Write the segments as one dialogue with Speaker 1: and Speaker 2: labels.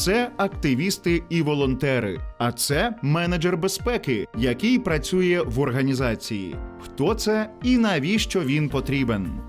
Speaker 1: це активісти і волонтери. А це менеджер безпеки, який працює в організації. Хто це і навіщо він потрібен?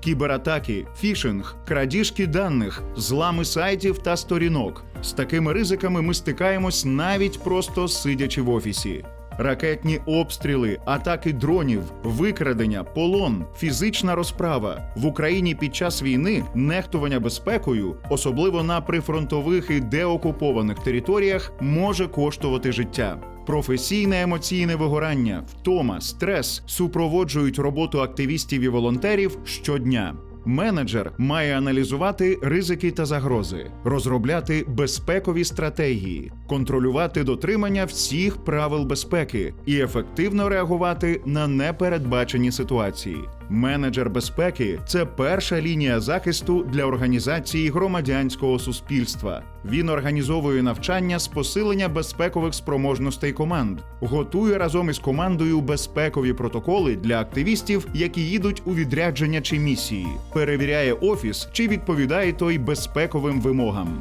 Speaker 1: Кібератаки, фішинг, крадіжки даних, злами сайтів та сторінок. З такими ризиками ми стикаємось навіть просто сидячи в офісі. Ракетні обстріли, атаки дронів, викрадення, полон, фізична розправа в Україні під час війни нехтування безпекою, особливо на прифронтових і деокупованих територіях, може коштувати життя. Професійне емоційне вигорання, втома, стрес супроводжують роботу активістів і волонтерів щодня. Менеджер має аналізувати ризики та загрози, розробляти безпекові стратегії, контролювати дотримання всіх правил безпеки і ефективно реагувати на непередбачені ситуації. Менеджер безпеки це перша лінія захисту для організації громадянського суспільства. Він організовує навчання з посилення безпекових спроможностей команд, готує разом із командою безпекові протоколи для активістів, які їдуть у відрядження чи місії, перевіряє офіс, чи відповідає той безпековим вимогам.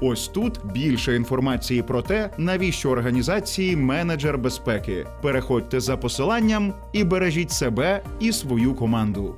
Speaker 1: Ось тут більше інформації про те, навіщо організації менеджер безпеки. Переходьте за посиланням і бережіть себе і свою команду.